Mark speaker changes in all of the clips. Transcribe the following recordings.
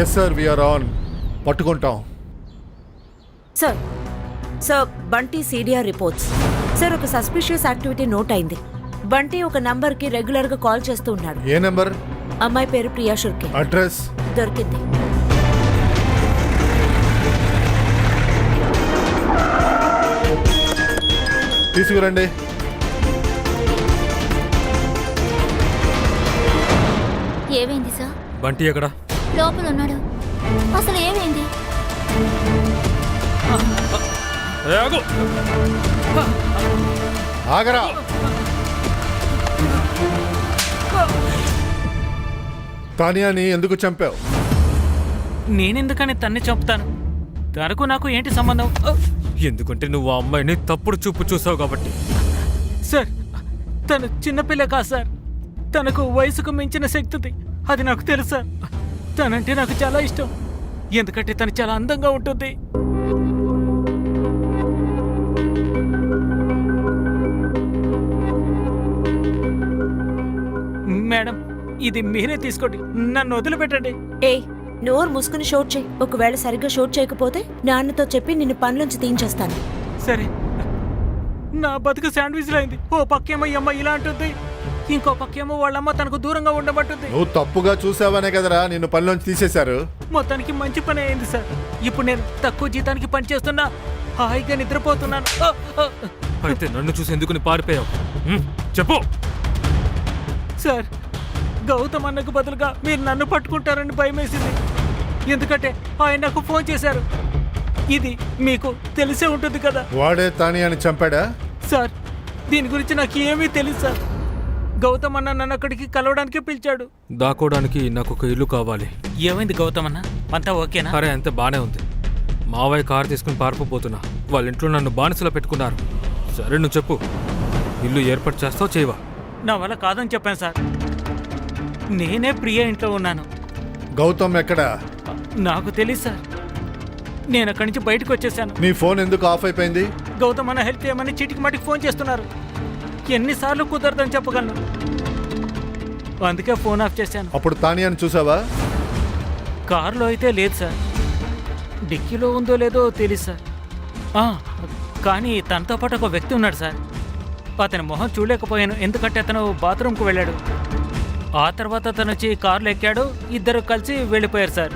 Speaker 1: Yes sir we are on పట్టుకుంటాం.
Speaker 2: Sir sir Bunty CDR reports sir ఒక suspicious activity note అయింది. బంటి ఒక నంబర్కి రెగ్యులర్గా కాల్ చేస్తూ ఉన్నాడు.
Speaker 1: ఏ నెంబర్?
Speaker 2: అమ్మాయి పేరు ప్రియా షుర్కే
Speaker 1: అడ్రస్
Speaker 2: దొరికింది.
Speaker 1: తీసుకురండి.
Speaker 3: ఏమైంది సార్
Speaker 4: బంటి ఎక్కడ?
Speaker 3: లోపల ఉన్నాడు అసలు ఏమైంది!
Speaker 1: ఆగరా. తానియాని ఎందుకు చంపావు?
Speaker 5: నేనెందుకని తన్ని చంపుతాను? తనకు నాకు ఏంటి సంబంధం?
Speaker 4: ఎందుకంటే నువ్వు ఆ అమ్మాయిని తప్పుడు చూపు చూసావు కాబట్టి.
Speaker 5: సార్ తను చిన్నపిల్ల కాదు సార్. తనకు వయసుకు మించిన శక్తి ఉంది అది నాకు తెలుసు తనంటే నాకు చాలా ఇష్టం. ఎందుకంటే తను చాలా అందంగా ఉంటుంది. మేడం ఇది మీరే తీసుకోండి. నన్ను వదిలిపెట్టండి.
Speaker 2: ఏ నోరు మూసుకుని షూట్ చేయి. ఒకవేళ సరిగ్గా షూట్ చేయకపోతే నాన్నతో చెప్పి నిన్ను పనిలోంచి తీయించేస్తాను.
Speaker 5: సరే. నా బతుకు శాండ్విచ్ అయింది. ఓ పక్కేమో అమ్మ ఇలా అంటుంది. ఇంకో పక్కేమో వాళ్ళమ్మ తనకు దూరంగా ఉండబట్టుంది.
Speaker 1: నువ్వు తప్పుగా చూసావనే కదరా నిన్ను పనిలోంచి తీసేశారు.
Speaker 5: మొత్తానికి మంచి పని అయింది సార్. ఇప్పుడు నేను తక్కువ జీతానికి పని చేస్తున్నా హాయిగా నిద్రపోతున్నాను. ఆ, ఆ.
Speaker 4: అయితే నన్ను చూసి ఎందుకు నీ పారిపోయావు చెప్పు.
Speaker 5: సార్ గౌతమ్ అన్నకు బదులుగా మీరు నన్ను పట్టుకుంటారని భయమేసింది. ఎందుకంటే ఆయన నాకు ఫోన్ చేశారు. ఇది మీకు తెలిసే ఉంటుంది కదా.
Speaker 1: వాడే తానియాని చంపాడా?
Speaker 5: సార్ దీని గురించి నాకు ఏమీ తెలియదు సార్. గౌతమ్ అన్న నన్ను అక్కడికి కలవడానికి పిలిచాడు.
Speaker 4: దాక్కోవడానికి నాకు ఒక ఇల్లు కావాలి.
Speaker 5: ఏమైంది గౌతమ్ అన్న? అంతా ఓకేనా?
Speaker 4: అరే అంత బానే ఉంది. మావయ్య కారు తీసుకుని పారిపోతున్నా వాళ్ళ ఇంట్లో నన్ను బానిసలో పెట్టుకున్నారు. సరే నువ్వు చెప్పు. ఇల్లు ఏర్పాటు చేస్తావు చేయవా?
Speaker 5: నా వల్ల కాదని చెప్పాను సార్. నేనే ప్రియ ఇంట్లో ఉన్నాను.
Speaker 1: గౌతమ్ ఎక్కడా?
Speaker 5: నాకు తెలియదు సార్. నేను అక్కడి నుంచి బయటకు వచ్చేసాను.
Speaker 1: నీ ఫోన్ ఎందుకు ఆఫ్ అయిపోయింది?
Speaker 5: గౌతమ్ అన్న హెల్ప్ చేయమని చీటికి మాటికి ఫోన్ చేస్తున్నారు. ఎన్నిసార్లు కుదరదని చెప్పగలను. అందుకే ఫోన్ ఆఫ్ చేశాను.
Speaker 1: అప్పుడు తానియాని చూసావా?
Speaker 5: కారులో అయితే లేదు సార్. డిక్కీలో ఉందో లేదో తెలియదు సార్. ఆ, కానీ తనతో పాటు ఒక వ్యక్తి ఉన్నాడు సార్. అతని మొహం చూడలేకపోయాను ఎందుకంటే అతను బాత్రూమ్కు వెళ్ళాడు. ఆ తర్వాత అతను వచ్చి కారులో ఎక్కాడు ఇద్దరు కలిసి వెళ్ళిపోయారు సార్.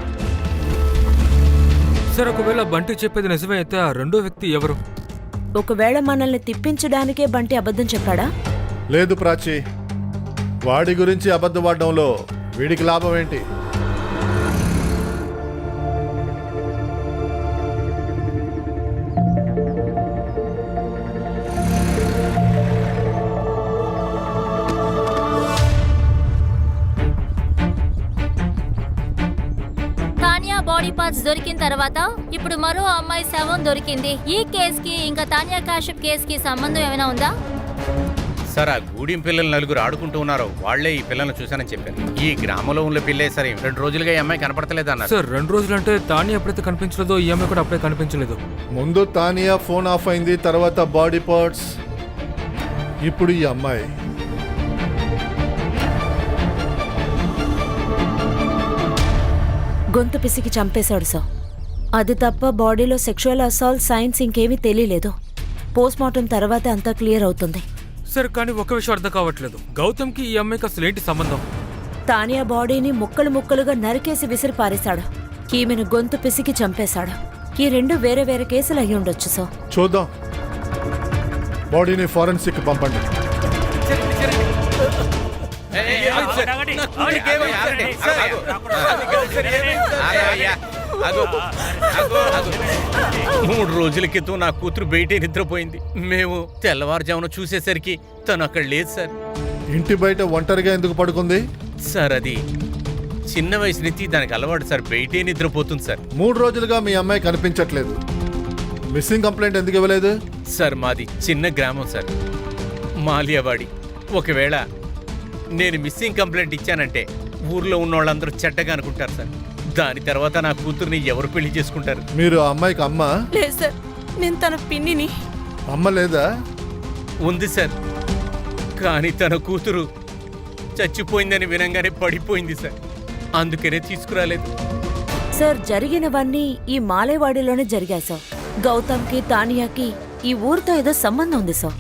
Speaker 4: సరే ఒకవేళ బంటి చెప్పేది నిజమే అయితే ఆ రెండో వ్యక్తి ఎవరు?
Speaker 2: ఒకవేళ మనల్ని తిప్పించడానికే బంటి అబద్ధం చెప్పాడా?
Speaker 1: లేదు ప్రాచి. వాడి గురించి అబద్ధపడడంలో వీడికి లాభం ఏంటి?
Speaker 3: తర్వాత ఇప్పుడు మరో అమ్మాయి శవం దొరికింది. ఈ కేస్కి ఇంకా తానియా కాశ్యప్ కేస్కి సంబంధం ఏమైనా ఉందా?
Speaker 6: సార్ ఆ గూడెం పిల్లలు నలుగురు ఆడుకుంటూ ఉన్నారు. వాళ్ళే ఈ పిల్లల్ని చూశానని చెప్పారు. ఈ గ్రామంలో ఉన్న పిల్లే సరే రెండు రోజులుగా ఈ అమ్మాయి కనపడతలేదు అన్నారు.
Speaker 4: సార్ రెండు రోజులంటే తాని ఎప్పుడైతే కనిపించలేదో ఈ అమ్మాయి కూడా అప్పుడే కనిపించలేదు.
Speaker 1: ముందు తానియా ఫోన్ ఆఫ్ అయింది తర్వాత బాడీ పార్ట్స్. ఇప్పుడు ఈ అమ్మాయి.
Speaker 2: గొంతు పిసికి చంపేశాడు సార్. అది తప్ప బాడీలో సెక్షువల్ అసాల్ట్ సైన్స్ ఇంకేమీ తెలియలేదు పోస్ట్ మార్టం తర్వాత అంతా క్లియర్ అవుతుంది
Speaker 4: సరే కానీ ఒక విషయం అర్థం కావట్లేదు గౌతమ్కి ఈ అమ్మాయికి అసలు ఏంటి సంబంధం
Speaker 2: తానియా బాడీని ముక్కలు ముక్కలుగా నరికేసి విసిరి పారేశాడు ఈమెను గొంతు పిసికి చంపేశాడు ఈ రెండు వేరే వేరే కేసులు అయి ఉండొచ్చు సార్
Speaker 1: చూద్దాం బాడీని ఫారెన్సిక్ పంపండి
Speaker 6: మూడు రోజుల క్రితం నా కూతురు బయటే నిద్రపోయింది. మేము తెల్లవారుజామున చూసేసరికి తను అక్కడ లేదు సార్.
Speaker 1: ఇంటి బయట ఒంటరిగా ఎందుకు పడుకుంది?
Speaker 6: సార్ అది చిన్న వయసు నుంచి దానికి అలవాటు సార్ బయటే నిద్రపోతుంది సార్.
Speaker 1: మూడు రోజులుగా మీ అమ్మాయి కనిపించట్లేదు. మిస్సింగ్ కంప్లైంట్ ఎందుకు ఇవ్వలేదు?
Speaker 6: సార్ మాది చిన్న గ్రామం సార్. మాలియావాడి. ఒకవేళ నేను మిస్సింగ్ కంప్లైంట్ ఇచ్చానంటే ఊర్లో ఉన్న వాళ్ళందరూ చెడ్డగా అనుకుంటారు సార్. దాని తర్వాత నా కూతుర్ని ఎవరు పెళ్ళి చేసుకుంటారు?
Speaker 1: మీరు ఆ అమ్మాయికి అమ్మ?
Speaker 2: లేదు సార్ నేను తన పిన్నిని.
Speaker 1: అమ్మ లేదా?
Speaker 6: ఉంది సార్. కానీ తన కూతురు చచ్చిపోయిందని వినంగానే పడిపోయింది సార్. అందుకనే తీసుకురాలేదు.
Speaker 2: సార్ జరిగినవన్నీ ఈ మాలేవాడిలోనే జరిగాయి సార్. గౌతమ్కి తానియాకి ఈ ఊరితో ఏదో సంబంధం ఉంది సార్.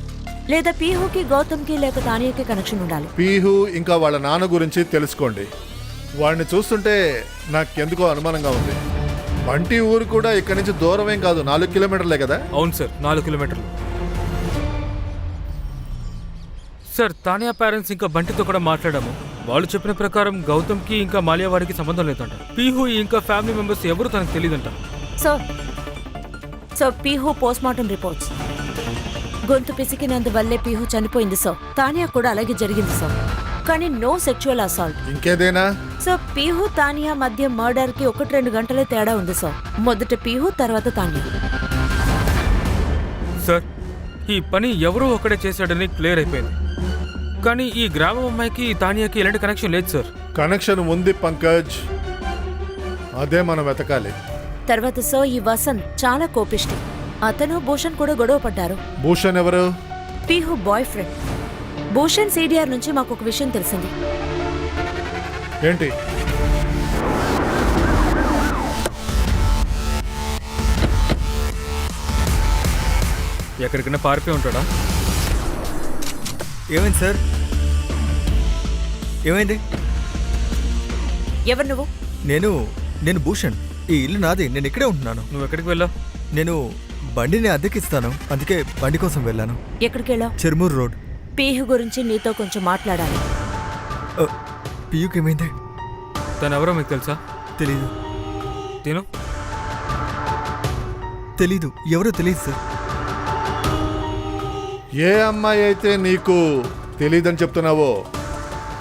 Speaker 2: లేదా పీహుకి గౌతమ్కి లేక తానియాకి కనెక్షన్ ఉండాలి.
Speaker 1: పీహు ఇంకా వాళ్ళ నాన్న గురించి తెలుసుకోండి. వాడిని చూస్తుంటే నాకెందుకో అనుమానంగా ఉంది. బంటి ఊరు కూడా ఇక్కడి నుంచి దూరమేం కాదు నాలుగు కిలోమీటర్లే కదా?
Speaker 4: అవును సార్ నాలుగు కిలోమీటర్లు. సార్ తానియా పేరెంట్స్ ఇంకా బంటితో కూడా మాట్లాడాము. వాళ్ళు చెప్పిన ప్రకారం గౌతమ్కి ఇంకా మాలియా వాడికి సంబంధం లేదంట. పీహు ఇంకా ఫ్యామిలీ మెంబర్స్ ఎవరు తనకు తెలియదంట
Speaker 2: sir sir Pihu post mortem reports గొంతు పిసికినందువల్లే పీహు చనిపోయింది సార్. తానియా కూడా అలాగే జరిగింది సార్. కానీ నో సెక్షువల్ అసాల్ట్
Speaker 1: ఇంకేదైనా?
Speaker 2: సార్ పీహు తానియా మధ్య మర్డర్కి ఒకటి రెండు గంటలే తేడా ఉంది సార్ మొదట పీహు తర్వాత తానియా
Speaker 4: సార్ ఈ పని ఎవరో ఒకడే చేశాడని క్లియర్ అయిపోయింది. కానీ ఈ గ్రామం అమ్మాయికి తానియాకి ఎలాంటి కనెక్షన్ లేదు సార్
Speaker 1: కనెక్షన్ ఉంది పంకజ్. అదే మనం వెతకాలి.
Speaker 2: తర్వాత సార్ ఈ వసంత్ చాలా కోపిష్టి. అతను భూషణ్ కూడా గొడవ పడ్డారు.
Speaker 1: భూషణ్ ఎవరు?
Speaker 2: Pihu boy friend Bhushan CDR నుంచి మాకు ఒక విషయం తెలిసింది.
Speaker 1: ఏంటి?
Speaker 4: ఎక్కడికైనా పారిపోయి ఉంటాడా?
Speaker 7: ఏమైంది సార్? ఏమైంది?
Speaker 2: ఎవరు నువ్వు?
Speaker 7: నేను నేను భూషణ్. ఈ ఇల్లు నాది నేను ఇక్కడే ఉంటున్నాను.
Speaker 4: నువ్వు ఎక్కడికి వెళ్ళావు?
Speaker 7: నేను బండిని అద్దెకిస్తాను అందుకే బండి కోసం వెళ్ళాను.
Speaker 2: ఎక్కడికి వెళ్ళావు?
Speaker 7: చెరుమూరు రోడ్.
Speaker 2: పీహు గురించి నీతో కొంచెం మాట్లాడాలి.
Speaker 7: అ, పియుకి ఏమైంది
Speaker 4: తను ఎవరో మీకు తెలుసా?
Speaker 7: తెలీదు.
Speaker 4: తిను.
Speaker 7: తెలీదు. ఎవరో తెలియదు సార్.
Speaker 1: ఏ అమ్మాయి అయితే నీకు తెలియదని చెప్తున్నావో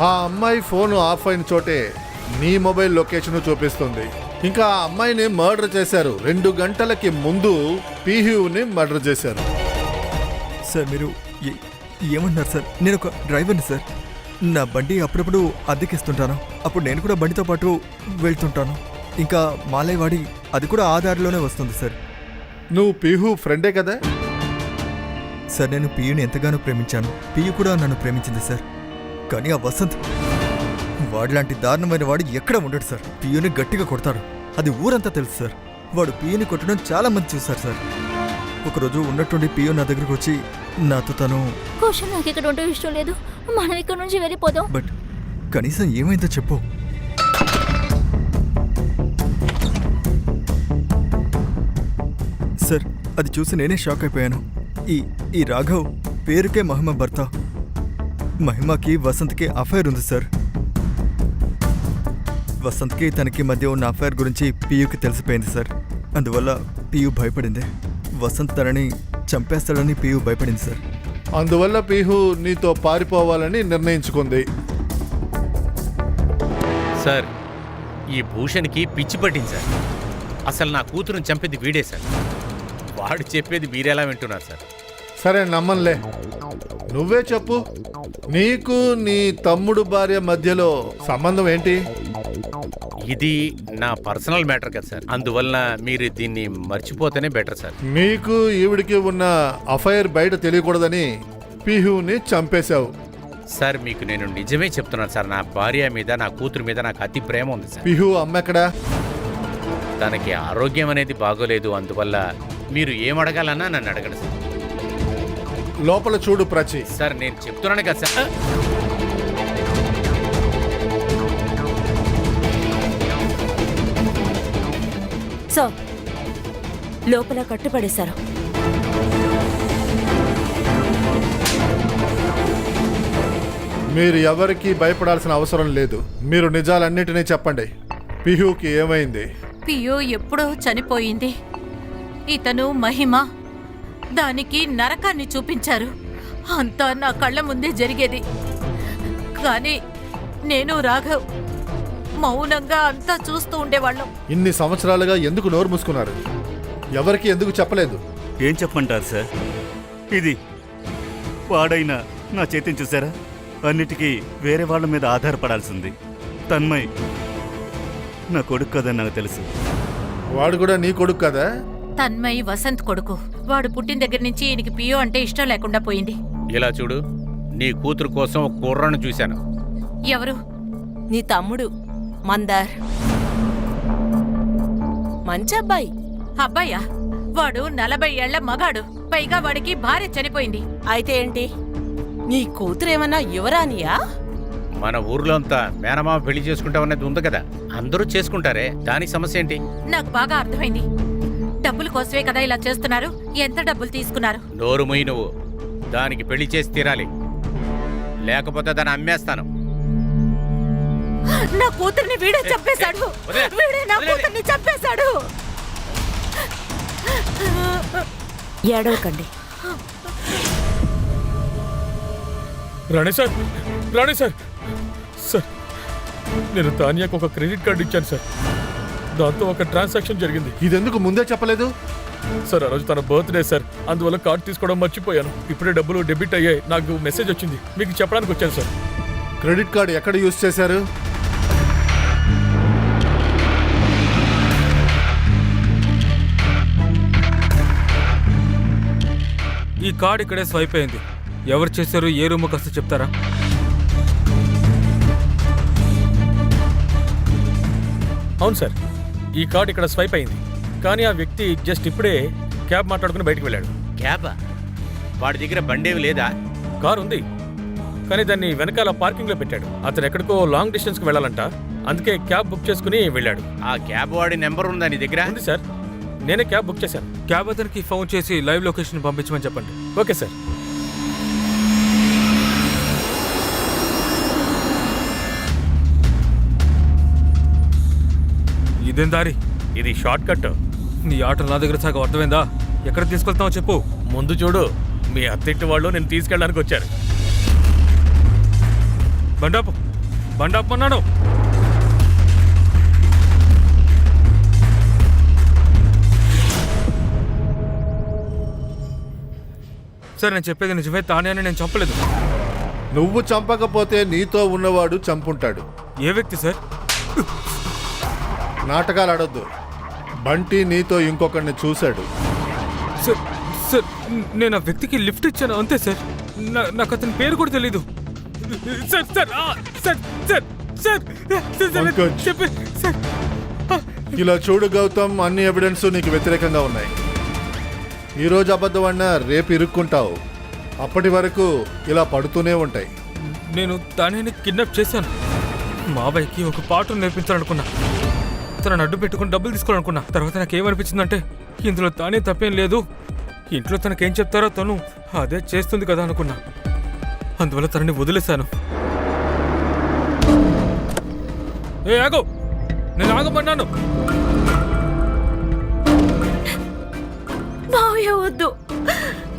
Speaker 1: ఆ అమ్మాయి ఫోన్ ఆఫ్ అయిన చోటే నీ మొబైల్ లొకేషన్ చూపిస్తుంది. ఇంకా ఆ అమ్మాయిని మర్డర్ చేశారు. రెండు గంటలకి ముందు పీహ్యూని మర్డర్ చేశారు.
Speaker 7: సార్ మీరు ఏ- ఏమన్నారు సార్? నేను ఒక డ్రైవర్ని సార్. నా బండి అప్పుడప్పుడు అద్దెకిస్తుంటాను. అప్పుడు నేను కూడా బండితో పాటు వెళ్తుంటాను. ఇంకా మాలేవాడి అది కూడా ఆ దారిలోనే వస్తుంది సార్.
Speaker 1: నువ్వు పీహు ఫ్రెండే కదా?
Speaker 7: సార్ నేను పియుని ఎంతగానో ప్రేమించాను. పియు కూడా నన్ను ప్రేమించింది సార్. కానీ ఆ వసంత్ వాడిలాంటి దారుణమైన వాడు ఎక్కడ ఉండడు సార్. పియుని గట్టిగా కొడతాడు. అది ఊరంతా తెలుసు సార్. వాడు పియుని కొట్టడం చాలా మంది చూశారు సార్. ఒకరోజు ఉన్నట్టుండి పియు నా దగ్గరకు వచ్చి నాతో తను
Speaker 3: క్వశ్చన్ నాకు ఇక్కడ ఇష్టం లేదు. మనం ఇక్కడ నుంచి వెళ్ళిపోదాం.
Speaker 7: బట్ కనీసం ఏమైందో చెప్పు. సార్ అది చూసి నేనే షాక్ అయిపోయాను. ఈ ఈ రాఘవ్ పేరుకే మహిమ భర్త. మహిమకి వసంత్కి అఫైర్ ఉంది సార్. వసంత్కి తనకి మధ్య ఉన్న అఫైర్ గురించి పియుకి తెలిసిపోయింది సార్. అందువల్ల పియు భయపడింది. వసంత్ తనని చంపేస్తాడని పియు భయపడింది సార్.
Speaker 1: అందువల్ల పీహు నీతో పారిపోవాలని నిర్ణయించుకుంది.
Speaker 6: సార్ ఈ భూషణ్కి పిచ్చి పట్టింది సార్. అసలు నా కూతురుని చంపేది వీడే సార్. వాడు చెప్పేది మీరెలా వింటున్నారు సార్?
Speaker 1: సరే నమ్మన్లే. నువ్వే చెప్పు. నీకు నీ తమ్ముడు భార్య మధ్యలో సంబంధం ఏంటి?
Speaker 6: ఇది నా పర్సనల్ మ్యాటర్ కదా సార్. అందువలన మీరు దీన్ని మర్చిపోతేనే బెటర్ సార్.
Speaker 1: మీకు ఈవిడికి ఉన్న అఫైర్ బయట తెలియకూడదని పీహుని చంపేశావు.
Speaker 6: సార్ మీకు నేను నిజమే చెప్తున్నాను సార్. నా భార్య మీద నా కూతురు మీద నాకు అతి ప్రేమ ఉంది సార్.
Speaker 1: పిహు అమ్మెక్కడా
Speaker 6: తనకి ఆరోగ్యం అనేది బాగోలేదు. అందువల్ల మీరు ఏం అడగాలన్నా నన్ను అడగండి సార్.
Speaker 1: లోపల చూడు ప్రచి.
Speaker 6: సార్ నేను చెప్తున్నాను కదా సార్.
Speaker 2: సార్ లోపల కట్టుపడేశారు
Speaker 1: మీరు ఎవరికీ భయపడాల్సిన అవసరం లేదు. మీరు నిజాలన్నిటినీ చెప్పండి. పిహుకి ఏమైంది?
Speaker 8: పియో ఎప్పుడో చనిపోయింది. ఇతను మహిమ. దానికి నరకాన్ని చూపించారు. అంతా నా కళ్ళ ముందే జరిగేది. కానీ నేను రాఘవ్ మౌనంగా అంతా చూస్తూ ఉండేవాళ్ళం.
Speaker 1: ఇన్ని సంవత్సరాలుగా ఎందుకు నోరు మూసుకున్నారు? ఎవరికి ఎందుకు చెప్పలేదు?
Speaker 9: ఏం చెప్పమంటారు సార్? ఇది పాడైన నా చేతిని చూసారా? అన్నిటికీ వేరే వాళ్ళ మీద ఆధారపడాల్సింది. తన్మయ్ నా కొడుకు కదని నాకు తెలుసు.
Speaker 1: వాడు కూడా నీ కొడుకు కదా?
Speaker 8: తన్మయ్ వసంత్ కొడుకు. వాడు పుట్టిన దగ్గర నుంచి ఈయనకి పియో అంటే ఇష్టం లేకుండా పోయింది.
Speaker 6: ఇలా చూడు నీ కూతురు కోసం ఒక కుర్రను చూశాను.
Speaker 8: ఎవరు?
Speaker 10: నీ తమ్ముడు. మందర్. మంచి అబ్బాయి.
Speaker 8: అబ్బాయ్యా వాడు నలభై ఏళ్ళ మగాడు. పైగా వాడికి భార్య చనిపోయింది.
Speaker 10: అయితే ఏంటి? నీ కూతురేమన్నా యువరానియా
Speaker 6: మన ఊర్లో అంతా మేనమామ పెళ్ళి చేసుకుంటామనేది ఉంది కదా. అందరూ చేసుకుంటారే. దానికి సమస్య ఏంటి?
Speaker 8: నాకు బాగా అర్థమైంది. డబ్బుల కోసమే కదా ఇలా చేస్తున్నారు. ఎంత డబ్బులు తీసుకున్నారు?
Speaker 6: నోరు ముయ్యి నువ్వు. దానికి పెళ్ళి చేసి తీరాలి. లేకపోతే దాన్ని అమ్మేస్తాను.
Speaker 8: నా కూతుర్ని వీడే చంపేశాడు. వీడే నా. కూతుర్ని చంపేశాడు.
Speaker 2: ఏడవకండి.
Speaker 4: Rani sir Rani sir. Sir నేను తానియాకు ఒక క్రెడిట్ కార్డు ఇచ్చాను సార్. దాంతో ఒక ట్రాన్సాక్షన్ జరిగింది.
Speaker 1: ఇదెందుకు ముందే చెప్పలేదు?
Speaker 4: సార్ ఆ రోజు తన బర్త్డే సార్. అందువల్ల కార్డు తీసుకోవడం మర్చిపోయాను. ఇప్పుడే డబ్బులు డెబిట్ అయ్యాయి. నాకు మెసేజ్ వచ్చింది. మీకు చెప్పడానికి వచ్చాను సార్.
Speaker 1: క్రెడిట్ కార్డు ఎక్కడ యూజ్ చేశారు?
Speaker 4: కార్డు ఇక్కడే స్వైప్ అయింది. ఎవరు చేశారు ఏ రూమ్ కాస్త చెప్తారా? అవును సార్ ఈ కార్డు ఇక్కడ స్వైప్ అయింది. కానీ ఆ వ్యక్తి జస్ట్ ఇప్పుడే క్యాబ్ మాట్లాడుకుని బయటకు వెళ్ళాడు.
Speaker 6: క్యాబా? వాడి దగ్గర బండేవి లేదా?
Speaker 4: కారు ఉంది. కానీ దాన్ని వెనకాల పార్కింగ్లో పెట్టాడు. అతను ఎక్కడికో లాంగ్ డిస్టెన్స్కి వెళ్ళాలంట. అందుకే క్యాబ్ బుక్ చేసుకుని వెళ్ళాడు.
Speaker 6: ఆ క్యాబ్ వాడి నెంబర్ ఉందా నీ దగ్గర?
Speaker 4: ఉంది సార్. నేనే క్యాబ్ బుక్ చేశాను. క్యాబ్ అతనికి ఫోన్ చేసి లైవ్ లొకేషన్ పంపించమని చెప్పండి. Okay sir. ఇదేం దారి? ఇది షార్ట్ కట్. నీ ఆటో నా దగ్గర సగం అర్థమైందా? ఎక్కడ తీసుకెళ్తావో చెప్పు. ముందు చూడు మీ అత్తింటి వాళ్ళు నేను తీసుకెళ్ళడానికి వచ్చారు. బండాపు బండాపు అన్నాడు. సార్ నేను చెప్పేది నిజమే తానే అని నేను చంపలేదు.
Speaker 1: నువ్వు చంపకపోతే నీతో ఉన్నవాడు చంపుంటాడు.
Speaker 4: ఏ వ్యక్తి సార్?
Speaker 1: నాటకాలు ఆడొద్దు బంటి నీతో ఇంకొకరిని చూశాడు.
Speaker 4: సార్ సార్ నేను ఆ వ్యక్తికి లిఫ్ట్ ఇచ్చాను అంతే సార్. నా- నాకు అతని పేరు కూడా తెలీదు. సార్ సార్ ఆ, sir sir sir sir, sir
Speaker 1: Pankaj.
Speaker 4: చెప్పి సార్.
Speaker 1: ఇలా చూడు గౌతమ్ అన్ని ఎవిడెన్స్ నీకు వ్యతిరేకంగా ఉన్నాయి. ఈ రోజు అబద్ధం అన్నా రేపు ఇరుక్కుంటావు. అప్పటి వరకు ఇలా పడుతూనే ఉంటాయి.
Speaker 4: నేను దానిని కిడ్నాప్ చేశాను. మావయ్యకి ఒక పాట నేర్పించాలనుకున్నా. తనను అడ్డు పెట్టుకుని డబ్బులు తీసుకోవాలనుకున్నా. తర్వాత నాకు ఏమనిపించిందంటే ఇందులో తానే తప్పేం లేదు. ఇంట్లో తనకేం చెప్తారో తను అదే చేస్తుంది కదా అనుకున్నా. అందువల్ల తనని వదిలేశాను. ఏ ఆగు! నేను ఆగమన్నాను.
Speaker 2: మావయ్య వద్దు.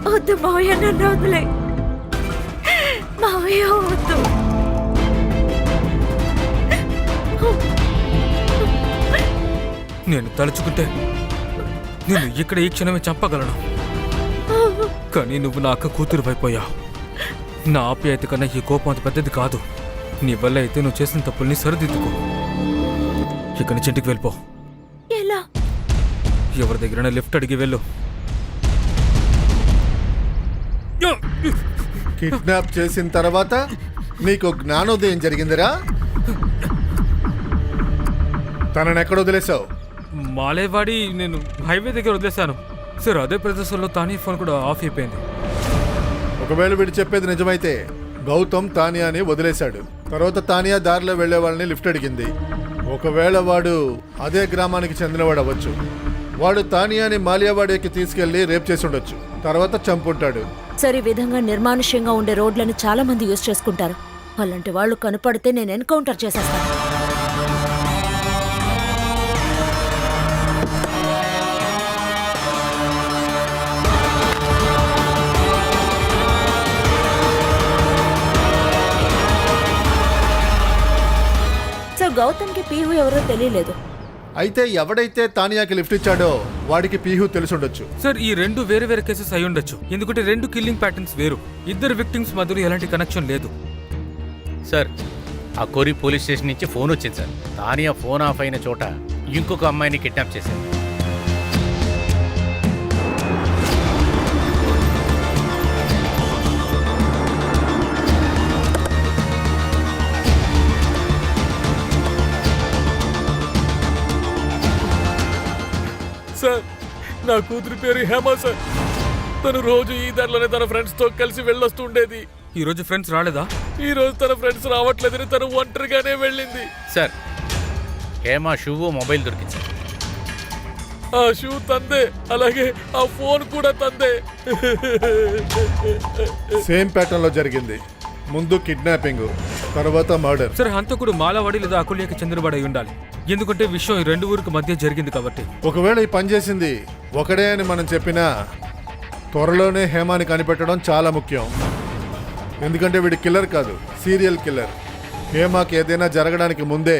Speaker 2: వద్దు మావయ్య నన్ను వదిలే. మావయ్య వద్దు.
Speaker 4: నేను తలుచుకుంటే నేను ఇక్కడ ఈ క్షణమే చంపగలను. కానీ నువ్వు నా అక్క కూతురు అయిపోయావు నా ఆప్యాయత కన్నా ఈ కోపం అంత పెద్దది కాదు. నీ వల్ల అయితే నువ్వు చేసిన తప్పుల్ని సరిదిద్దుకో. ఇక నుంచి ఇంటికి వెళ్ళిపో. ఎవరి దగ్గర లిఫ్ట్ అడిగి వెళ్ళు.
Speaker 1: కిడ్నాప్ చేసిన తర్వాత నీకు జ్ఞానోదయం జరిగిందిరా? తనని ఎక్కడ వదిలేసావు
Speaker 4: మాలేవాడి నేను హైవే దగ్గర వదిలేశాను. సార్ అదే ప్రదేశంలో తానీ ఫోన్ కూడా ఆఫ్ అయిపోయింది.
Speaker 1: ఒకవేళ వీడు చెప్పేది నిజమైతే గౌతమ్ తానియాని వదిలేశాడు. తర్వాత తానియా దారిలో వెళ్ళే వాళ్ళని లిఫ్ట్ అడిగింది. ఒకవేళ వాడు అదే గ్రామానికి చెందినవాడు అవ్వచ్చు. వాడు తానియాని మాలియావాడికి తీసుకెళ్ళి రేప్ చేసి ఉండొచ్చు. తర్వాత చంపుంటాడు.
Speaker 2: సరే ఈ విధంగా నిర్మానుష్యంగా ఉండే రోడ్లను చాలా మంది యూజ్ చేసుకుంటారు. అలాంటి వాళ్ళు కనపడితే నేను ఎన్కౌంటర్ చేసేస్తాను. సో గౌతమ్కి పీహు ఎవరో తెలియలేదు.
Speaker 1: అయితే ఎవడైతే తానియాకి లిఫ్ట్ ఇచ్చాడో వాడికి పీహు తెలిసుండొచ్చు
Speaker 4: సార్ ఈ రెండు వేరే వేరే కేసెస్ అయి ఉండొచ్చు. ఎందుకంటే రెండు కిల్లింగ్ ప్యాటర్న్స్ వేరు. ఇద్దరు విక్టిమ్స్ మధ్యలో ఎలాంటి కనెక్షన్ లేదు.
Speaker 6: సార్ ఆ కోరి పోలీస్ స్టేషన్ నుంచి ఫోన్ వచ్చింది సార్. తానియా ఫోన్ ఆఫ్ అయిన చోట ఇంకొక అమ్మాయిని కిడ్నాప్ చేశారు.
Speaker 4: సార్. నా కూతురి పేరు హేమ సార్. తను రోజు ఈ దారిలోనే తన ఫ్రెండ్స్తో కలిసి వెళ్ళొస్తూ ఉండేది. ఈ రోజు ఫ్రెండ్స్ రాలేదా? ఈ రోజు తన ఫ్రెండ్స్ రావట్లేదని తను ఒంటరిగానే వెళ్ళింది.
Speaker 6: సార్ హేమ షూవు మొబైల్ దొరికింది. సార్
Speaker 4: ఆ షూ తందే అలాగే ఆ ఫోన్ కూడా తందే.
Speaker 1: సేమ్ ప్యాటర్న్లో జరిగింది. ముందు కిడ్నాపింగ్ తర్వాత మర్డర్
Speaker 4: సరే హంతకుడు మాలవాడి లేదా అకుల్యకి చెందినవాడై ఉండాలి. ఎందుకంటే విషయం ఈ రెండు ఊరికి మధ్య జరిగింది కాబట్టి.
Speaker 1: ఒకవేళ ఈ పని చేసింది ఒకడే అని మనం చెప్పినా త్వరలోనే హేమాని కనిపెట్టడం చాలా ముఖ్యం. ఎందుకంటే వీడి కిల్లర్ కాదు సీరియల్ కిల్లర్ హేమాకి ఏదైనా జరగడానికి ముందే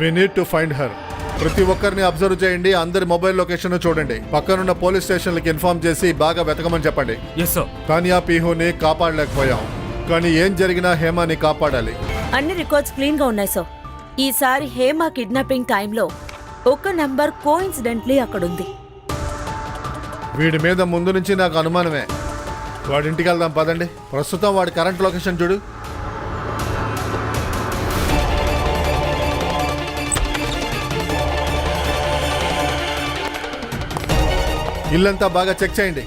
Speaker 1: we need to find her ప్రతి ఒక్కరిని అబ్జర్వ్ చేయండి అందరి మొబైల్ లొకేషన్ చూడండి. పక్కనున్న పోలీస్ స్టేషన్లకి ఇన్ఫార్మ్ చేసి బాగా వెతకమని చెప్పండి.
Speaker 4: సార్
Speaker 1: తానియా పీహుని కాపాడలేకపోయాం. కానీ ఏం జరిగినా హేమాని కాపాడాలి.
Speaker 2: అన్ని రికార్డ్స్ క్లీన్గా ఉన్నాయి సార్. ఈసారి హేమ కిడ్నాపింగ్ టైంలో ఒక నంబర్ కోఇన్సిడెంట్లీ అక్కడుంది.
Speaker 1: వీడి మీద ముందు నుంచి నాకు అనుమానమే. వాడి ఇంటికి వెళ్దాం పదండి. ప్రస్తుతం వాడి కరెంట్ లొకేషన్ చూడు. ఇల్లంతా బాగా చెక్ చేయండి.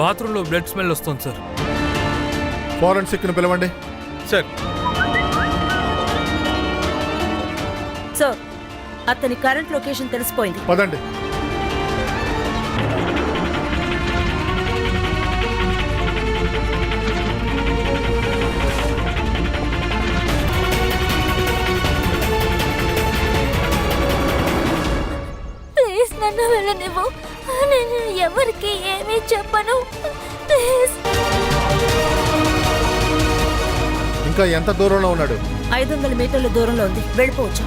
Speaker 4: బాత్రూంలో బ్లడ్ స్మెల్ వస్తుంది సార్.
Speaker 1: ఫోరెన్సిక్ను పిలవండి.
Speaker 6: సార్.
Speaker 2: సార్ అతని కరెంట్ లొకేషన్ తెలిసిపోయింది.
Speaker 1: పదండి.
Speaker 3: ప్లీజ్ నన్ను వెళ్ళనివ్వు. నేను ఎవరికి ఏమీ చెప్పను.
Speaker 1: ఇంకా ఎంత దూరంలో ఉన్నాడు?
Speaker 2: ఐదు వందల మీటర్ల దూరంలో ఉంది. వెళ్ళిపోవచ్చు.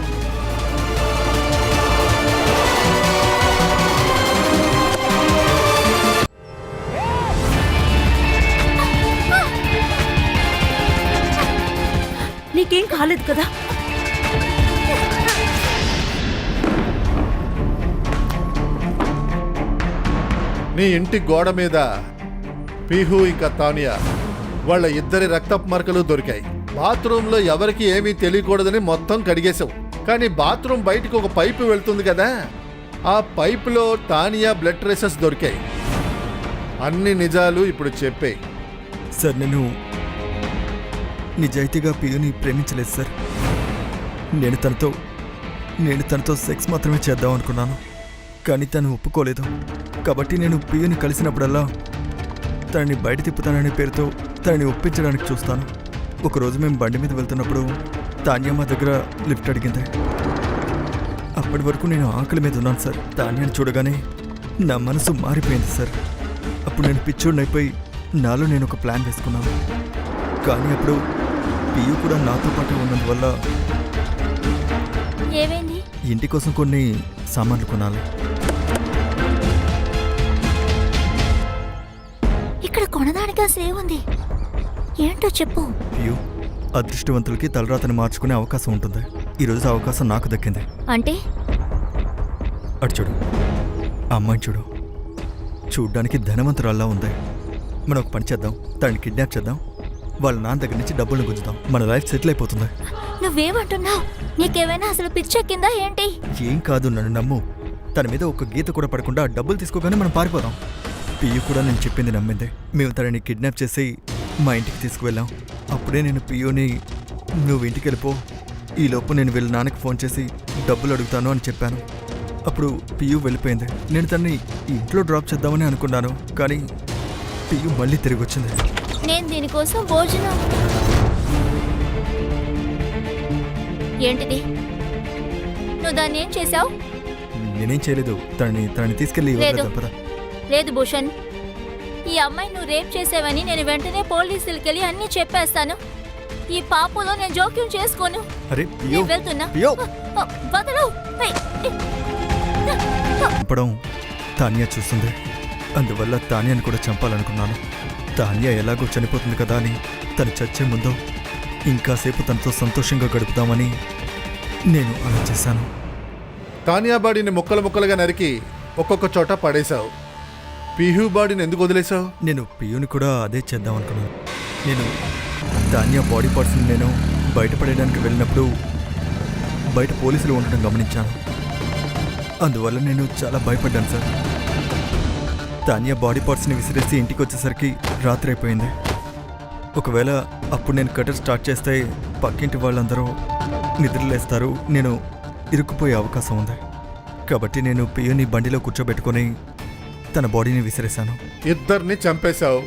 Speaker 2: నీకేం కాలేదు కదా?
Speaker 1: నీ ఇంటి గోడ మీద పీహు ఇంకా తానియా. వాళ్ళ ఇద్దరి రక్తపు మరకలు దొరికాయి. బాత్రూంలో ఎవరికి ఏమీ తెలియకూడదని మొత్తం కడిగేశావు. కానీ బాత్రూమ్ బయటికి ఒక పైపు వెళ్తుంది కదా. ఆ పైపులో తానియా బ్లడ్ ట్రేసెస్ దొరికాయి. అన్ని నిజాలు ఇప్పుడు చెప్పే
Speaker 7: సార్ నేను నిజాయితీగా పియుని ప్రేమించలేదు సార్. నేను తనతో నేను తనతో సెక్స్ మాత్రమే చేద్దాం అనుకున్నాను. కానీ తను ఒప్పుకోలేదు. కాబట్టి నేను పియుని కలిసినప్పుడల్లా తనని బయట తిప్పుతాననే పేరుతో తనని ఒప్పించడానికి చూస్తాను. ఒకరోజు మేము బండి మీద వెళ్తున్నప్పుడు తాన్య మా దగ్గర లిఫ్ట్ అడిగింది. అప్పటి వరకు నేను ఆకలి మీద ఉన్నాను సార్. తాన్యాన్ని చూడగానే నా మనసు మారిపోయింది సార్. అప్పుడు నేను పిచ్చోడిని అయిపోయి నాలో నేను ఒక ప్లాన్ వేసుకున్నాను. కానీ అప్పుడు పియు కూడా నాతో పాటు ఉన్నందువల్ల
Speaker 3: ఏమైంది?
Speaker 7: ఇంటి కోసం కొన్ని సామాన్లు కొనాలి.
Speaker 3: ఇక్కడ కొనడానికి అసలు ఏముంది? ఏంటో చెప్పు.
Speaker 7: పియు అదృష్టవంతులకి తలరాతని మార్చుకునే అవకాశం ఉంటుంది. ఈరోజు ఆ అవకాశం నాకు దక్కింది.
Speaker 3: అంటే?
Speaker 7: అటు చూడు. ఆ అమ్మాయిని చూడు. చూడ్డానికి ధనవంతురాల్లా ఉంది. మనం ఒక పని చేద్దాం. తనని కిడ్నాప్ చేద్దాం. వాళ్ళ నాన్న దగ్గర నుంచి డబ్బులు గుంజుదాం. మన లైఫ్ సెటిల్ అయిపోతుంది.
Speaker 3: నువ్వేమంటున్నావు? నీకేమైనా అసలు పిచ్చెక్కిందా ఏంటి?
Speaker 7: ఏం కాదు నన్ను నమ్ము. తన మీద ఒక గీత కూడా పడకుండా డబ్బులు తీసుకోగానే మనం పారిపోదాం. పియు కూడా నేను చెప్పింది నమ్మింది. మేము తనని కిడ్నాప్ చేసి మా ఇంటికి తీసుకువెళ్ళాం. అప్పుడే నేను పియుని నువ్వు ఇంటికి వెళ్ళిపో. ఈలోపు నేను వీళ్ళ నాన్నకి ఫోన్ చేసి డబ్బులు అడుగుతాను అని చెప్పాను. అప్పుడు పియు వెళ్ళిపోయింది. నేను తన్ని ఇంట్లో డ్రాప్ చేద్దామని అనుకున్నాను కానీ పియు మళ్ళీ తిరిగి వచ్చింది
Speaker 3: నేను దీనికోసం భోజనం. ఏంటిది? నువ్వు దాన్ని ఏం చేసావు
Speaker 7: నేనేం చేయలేదు. తనని తనని తీసుకెళ్ళి
Speaker 3: లేదు. భూషణ్. ఈ అమ్మాయి నువ్వు రేప్ చేసావని నేను వెంటనే పోలీసులకి వెళ్ళి అన్నీ చెప్పేస్తాను. ఈ పాపలో నేను జోక్యం చేసుకోను. నేను వెళ్తున్నా. వదలు.
Speaker 7: చంపడం తానియా చూస్తుంది. అందువల్ల తానియాని కూడా చంపాలనుకున్నాను. తానియా ఎలాగో చనిపోతుంది కదా అని తను చచ్చే ముందు ఇంకాసేపు తనతో సంతోషంగా గడుపుదామని నేను అలా చేశాను
Speaker 1: తానియా బాడీని ముక్కలు ముక్కలుగా నరికి ఒక్కొక్క చోట పడేశావు. పియూ బాడీని ఎందుకు వదిలేశావు?
Speaker 7: నేను పియూని కూడా అదే చేద్దాం అనుకున్నాను. నేను ధాన్య బాడీ పార్ట్స్ని నేను బయటపడేయడానికి వెళ్ళినప్పుడు బయట పోలీసులు ఉండటం గమనించాను. అందువల్ల నేను చాలా భయపడ్డాను సార్. ధాన్య బాడీ పార్ట్స్ని విసిరేసి ఇంటికి వచ్చేసరికి రాత్రి అయిపోయింది. ఒకవేళ అప్పుడు నేను కటర్ స్టార్ట్ చేస్తే పక్కింటి వాళ్ళందరూ నిద్రలేస్తారు. నేను ఇరుక్కుపోయే అవకాశం ఉంది. కాబట్టి నేను పియుని బండిలో కూర్చోబెట్టుకొని తన బాడీని విసిరేశాను.
Speaker 1: ఇద్దరిని చంపేశావు.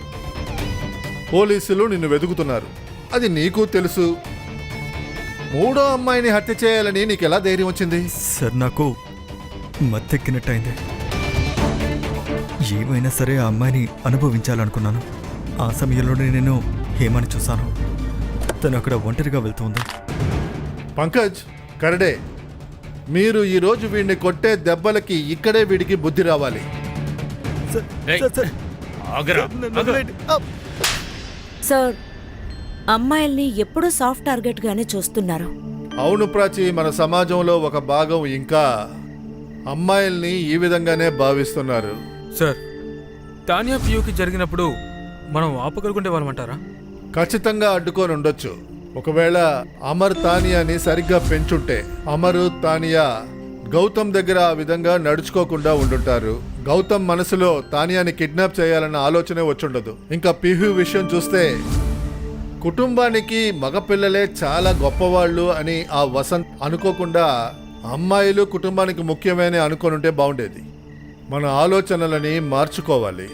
Speaker 1: పోలీసులు నిన్ను వెతుకుతున్నారు. అది నీకు తెలుసు. మూడో అమ్మాయిని హత్య చేయాలని నీకు ఎలా ధైర్యం వచ్చింది?
Speaker 7: సార్ నాకు మత్తెక్కినట్టయింది. ఏమైనా సరే ఆ అమ్మాయిని అనుభవించాలనుకున్నాను. ఆ సమయంలోనే నేను హేమని చూశాను. తను అక్కడ ఒంటరిగా వెళ్తుంది
Speaker 1: పంకజ్ కరడే మీరు ఈరోజు వీడిని కొట్టే దెబ్బలకి ఇక్కడే వీడికి బుద్ధి రావాలి.
Speaker 6: ఆగరా!
Speaker 2: సార్ అమ్మాయిల్ని ఎప్పుడూ సాఫ్ట్ టార్గెట్ గానే చూస్తున్నారు.
Speaker 1: అవును ప్రాచి మన సమాజంలో ఒక భాగం ఇంకా అమ్మాయిల్ని ఈ విధంగానే భావిస్తున్నారు.
Speaker 4: సార్ తానియా పియూకి జరిగినప్పుడు మనం ఆపగలుగుండే వాళ్ళమంటారా
Speaker 1: ఖచ్చితంగా అడ్డుకొని ఉండొచ్చు. ఒకవేళ అమర్ తానియాని సరిగ్గా పెంచుంటే అమరు తానియా గౌతమ్ దగ్గర ఆ విధంగా నడుచుకోకుండా ఉండుంటారు. గౌతమ్ మనసులో తానియాని కిడ్నాప్ చేయాలన్న ఆలోచనే వచ్చుండదు. ఇంకా పిహు విషయం చూస్తే కుటుంబానికి మగపిల్లలే చాలా గొప్పవాళ్ళు అని ఆ వసంత్ అనుకోకుండా అమ్మాయిలు కుటుంబానికి ముఖ్యమైన అనుకోనుంటే బాగుండేది మన ఆలోచనలని మార్చుకోవాలి.